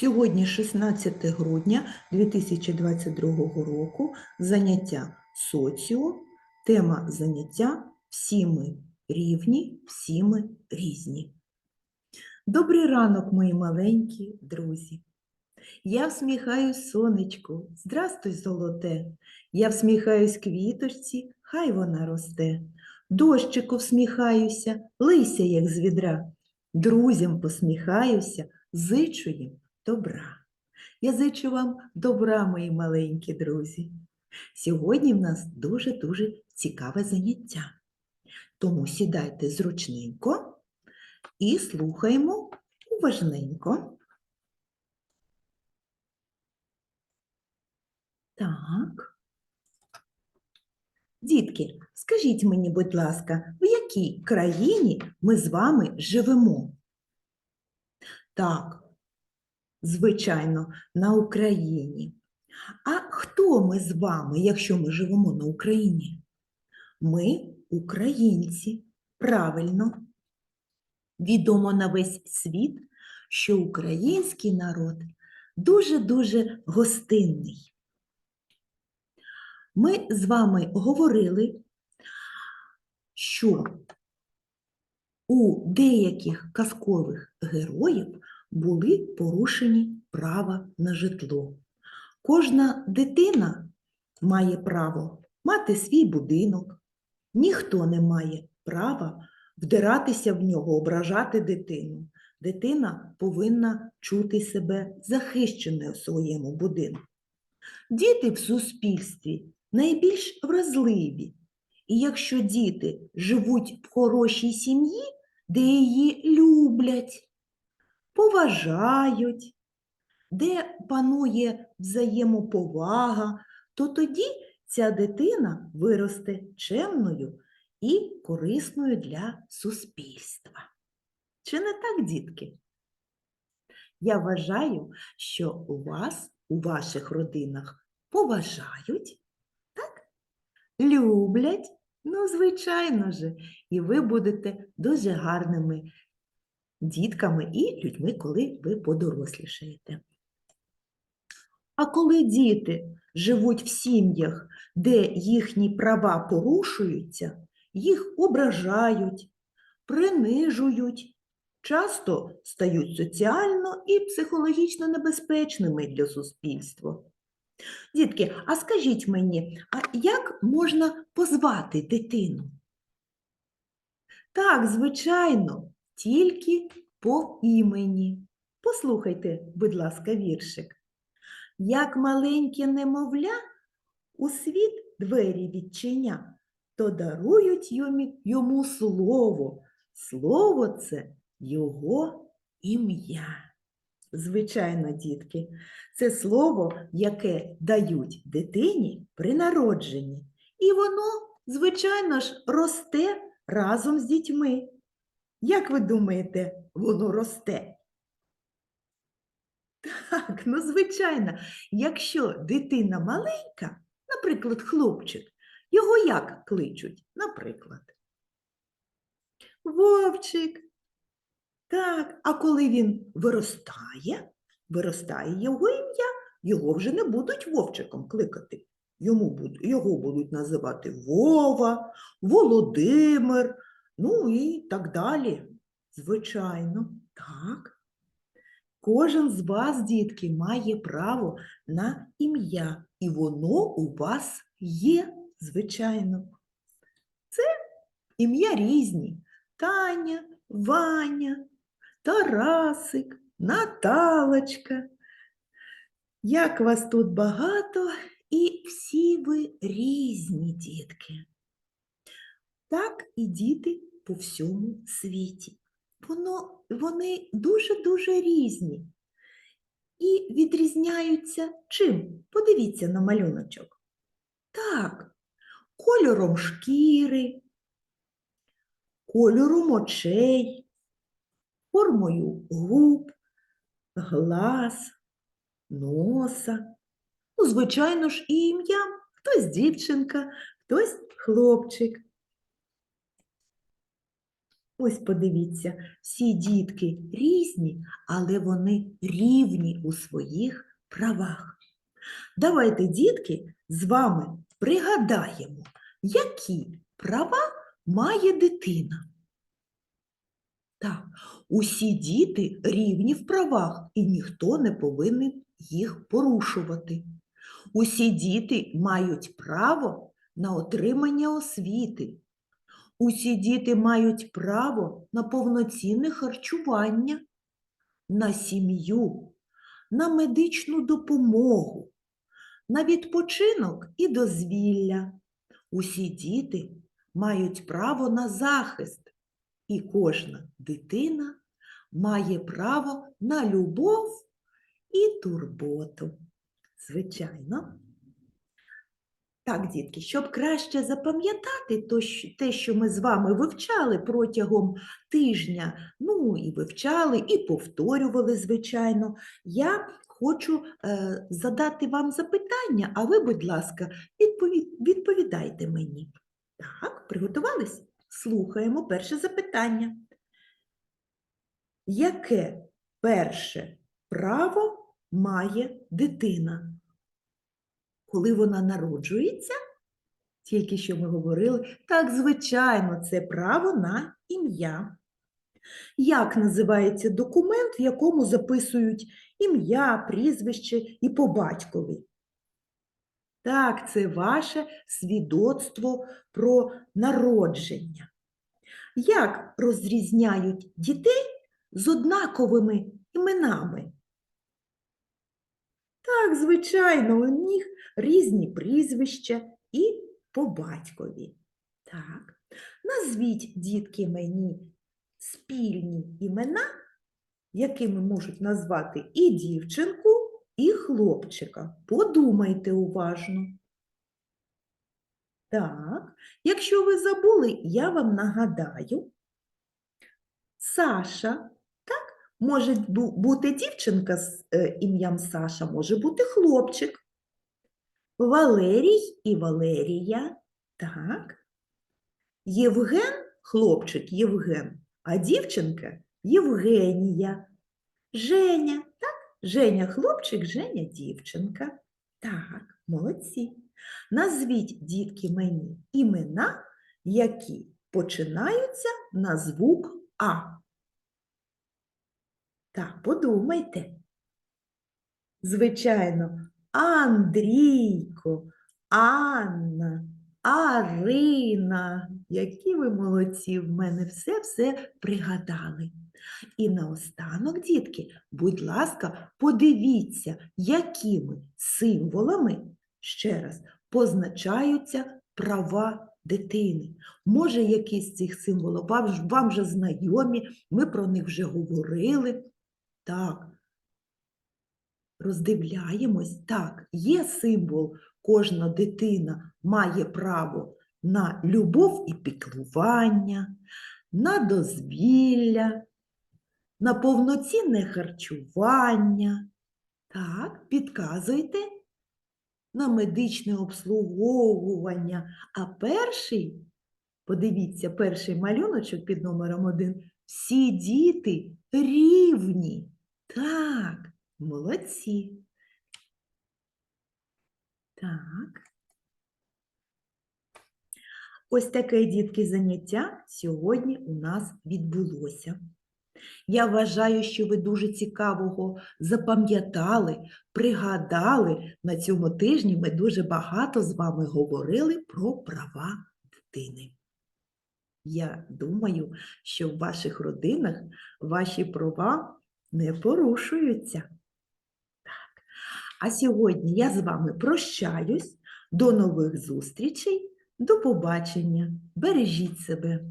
Сьогодні 16 грудня 2022 року заняття соціо, тема заняття всі ми рівні, всі ми різні. Добрий ранок, мої маленькі друзі. Я всміхаюсь сонечку, здрастуй, золоте. Я всміхаюсь квіточці, хай вона росте. Дощику всміхаюся, лися, як з відра. Друзям посміхаюся, зичу їм добра. Я зичу вам добра, мої маленькі друзі. Сьогодні в нас дуже-дуже цікаве заняття. Тому сідайте зручненько і слухаємо уважненько. Так. Дітки, скажіть мені, будь ласка, в якій країні ми з вами живемо? Так, звичайно, на Україні. А хто ми з вами, якщо ми живемо на Україні? Ми українці, правильно. Відомо на весь світ, що український народ дуже-дуже гостинний. Ми з вами говорили, що у деяких казкових героїв були порушені права на житло. Кожна дитина має право мати свій будинок, ніхто не має права вдиратися в нього, ображати дитину. Дитина повинна чути себе захищеною в своєму будинку. Діти в суспільстві найбільш вразливі. І якщо діти живуть в хорошій сім'ї, де її люблять, поважають, де панує взаємоповага, то тоді ця дитина виросте чемною і корисною для суспільства. Чи не так, дітки? Я вважаю, що у вас, у ваших родинах поважають, так? Люблять, ну, звичайно же, і ви будете дуже гарними дітками і людьми, коли ви подорослішаєте. А коли діти живуть в сім'ях, де їхні права порушуються, їх ображають, принижують, часто стають соціально і психологічно небезпечними для суспільства. Дітки, а скажіть мені, а як можна позвати дитину? Так, звичайно, тільки по імені. Послухайте, будь ласка, віршик. Як маленьке немовля у світ двері відчиня, то дарують йому, слово. Слово це його ім'я. Звичайно, дітки, це слово, яке дають дитині при народженні. І воно, звичайно ж, росте разом з дітьми. Як ви думаєте, воно росте? Так, ну звичайно, якщо дитина маленька, наприклад, хлопчик, його як кличуть? Наприклад, Вовчик. Так, а коли він виростає, виростає його ім'я, його вже не будуть Вовчиком кликати. Йому буд- його будуть називати Вова, Володимир, ну і так далі. Звичайно, так. Кожен з вас, дітки, має право на ім'я, і воно у вас є, звичайно. Це ім'я різні. Таня, Ваня, Тарасик, Наталочка. Як вас тут багато, і всі ви різні дітки. Так і діти по всьому світі. Воно, вони дуже-дуже різні. І відрізняються чим? Подивіться на малюночок. Так, кольором шкіри, кольором очей, формою губ, глаз, носа. Ну, звичайно ж, і ім'ям. Хтось дівчинка, хтось хлопчик. Ось подивіться, всі дітки різні, але вони рівні у своїх правах. Давайте, дітки, з вами пригадаємо, які права має дитина. Так, усі діти рівні в правах, і ніхто не повинен їх порушувати. Усі діти мають право на отримання освіти. Усі діти мають право на повноцінне харчування, на сім'ю, на медичну допомогу, на відпочинок і дозвілля. Усі діти мають право на захист, і кожна дитина має право на любов і турботу. Звичайно. Так, дітки, щоб краще запам'ятати те, що ми з вами вивчали протягом тижня, ну і вивчали, і повторювали, звичайно, я хочу е, задати вам запитання, а ви, будь ласка, відпові- відповідайте мені. Так, приготувались? Слухаємо перше запитання. Яке перше право має дитина? Коли вона народжується, тільки що ми говорили, так, звичайно, це право на ім'я. Як називається документ, в якому записують ім'я, прізвище і по батькові? Так, це ваше свідоцтво про народження. Як розрізняють дітей з однаковими іменами? Звичайно, у них різні прізвища і по батькові. Так. Назвіть, дітки, мені спільні імена, якими можуть назвати і дівчинку, і хлопчика. Подумайте уважно. Так, якщо ви забули, я вам нагадаю. Саша, може бути дівчинка з е, ім'ям Саша, може бути хлопчик. Валерій і Валерія, так. Євген, хлопчик Євген, а дівчинка Євгенія. Женя, так? Женя хлопчик, Женя дівчинка. Так, молодці. Назвіть, дітки, мені імена, які починаються на звук А. Так, подумайте. Звичайно, Андрійко, Анна, Арина. Які ви молодці, в мене все-все пригадали. І наостанок, дітки, будь ласка, подивіться, якими символами, ще раз, позначаються права дитини. Може, якісь з цих символів вам вже знайомі, ми про них вже говорили. Так, роздивляємось. Так, є символ, кожна дитина має право на любов і піклування, на дозвілля, на повноцінне харчування. Так, підказуйте на медичне обслуговування. А перший, подивіться, перший малюночок під номером один. Всі діти рівні. Так, молодці. Так. Ось таке, дітки, заняття сьогодні у нас відбулося. Я вважаю, що ви дуже цікавого запам'ятали, пригадали. На цьому тижні ми дуже багато з вами говорили про права дитини. Я думаю, що в ваших родинах ваші права не порушуються. Так. А сьогодні я з вами прощаюсь. До нових зустрічей, до побачення. Бережіть себе.